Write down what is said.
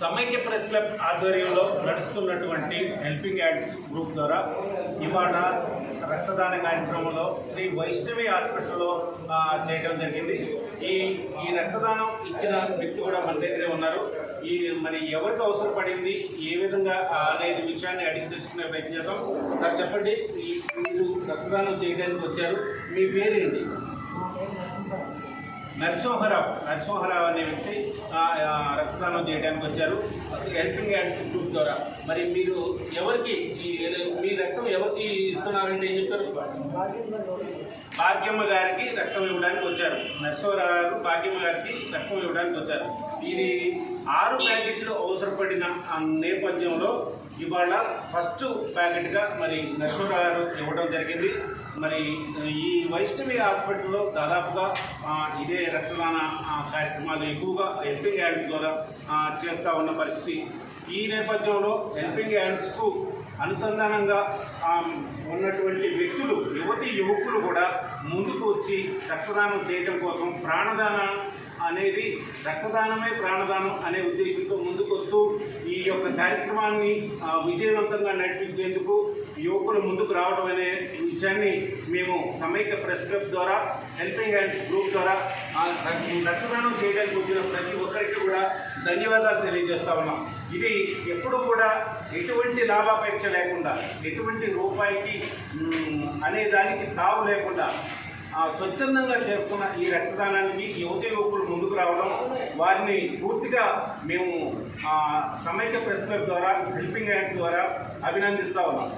సమైక్య press club ఆధ్వర్యంలో నడుస్తున్నటువంటి హెల్పింగ్ యాడ్స్ గ్రూప్ ద్వారా ఇవాళ రక్తదాన కార్యక్రమంలో శ్రీ వైష్ణవి హాస్పిటల్లో చేయడం జరిగింది. ఈ ఈ రక్తదానం ఇచ్చిన వ్యక్తి కూడా మన దగ్గరే ఉన్నారు. ఈ మరి ఎవరికి అవసరపడింది ఏ విధంగా అనేది విషయాన్ని అడిగి తెలుసుకునే ప్రయత్నం చేద్దాం. సార్ చెప్పండి ఈ మీరు రక్తదానం చేయడానికి వచ్చారు. మీ పేరేంటి? నరసింహరావు నరసింహరావు అనే వ్యక్తి రక్తదానం చేయడానికి వచ్చారు. అసలు హెల్పింగ్ హ్యాండ్స్ గ్రూప్ ద్వారా. మరి మీరు ఎవరికి ఈ మీ రక్తం ఎవరికి ఇస్తున్నారండి ఏం చెప్పారు? భాగ్యమ్మ గారికి రక్తం ఇవ్వడానికి వచ్చారు. నరసింహరావు గారు భాగ్యమ్మ గారికి రక్తం ఇవ్వడానికి వచ్చారు. ఇది ఆరు ప్యాకెట్లు అవసరపడిన నేపథ్యంలో ఇవాళ ఫస్ట్ ప్యాకెట్గా మరి నరసింహరావు గారు ఇవ్వడం జరిగింది. మరి ఈ వైష్ణవి హాస్పిటల్లో దాదాపుగా ఇదే రక్తదాన కార్యక్రమాలు ఎక్కువగా హెల్పింగ్ హ్యాండ్స్ ద్వారా చేస్తూ ఉన్న పరిస్థితి. ఈ నేపథ్యంలో హెల్పింగ్ హ్యాండ్స్కు అనుసంధానంగా ఉన్నటువంటి వ్యక్తులు యువతి యువకులు కూడా ముందుకు వచ్చి రక్తదానం చేయటం కోసం ప్రాణదానం అనేది రక్తదానమే ప్రాణదానం అనే ఉద్దేశంతో ముందుకు వస్తూ ఈ యొక్క కార్యక్రమాన్ని విజయవంతంగా నడిపించేందుకు యువకులు ముందుకు రావడం అనే విషయాన్ని మేము సమైక్య ప్రెస్ క్లబ్ ద్వారా హెల్పింగ్ హ్యాండ్స్ గ్రూప్ ద్వారా రక్తదానం చేయడానికి వచ్చిన ప్రతి ఒక్కరికి కూడా ధన్యవాదాలు తెలియజేస్తా ఉన్నాం. ఇది ఎప్పుడు కూడా ఎటువంటి లాభాపేక్ష లేకుండా ఎటువంటి రూపాయికి అనే దానికి తావు లేకుండా స్వచ్ఛందంగా చేస్తున్న ఈ రక్తదానానికి యువత యువకులు ముందుకు రావడం వారిని పూర్తిగా మేము సమైక్య ప్రెస్ క్లబ్ ద్వారా హెల్పింగ్ హ్యాండ్స్ ద్వారా అభినందిస్తా ఉన్నాం.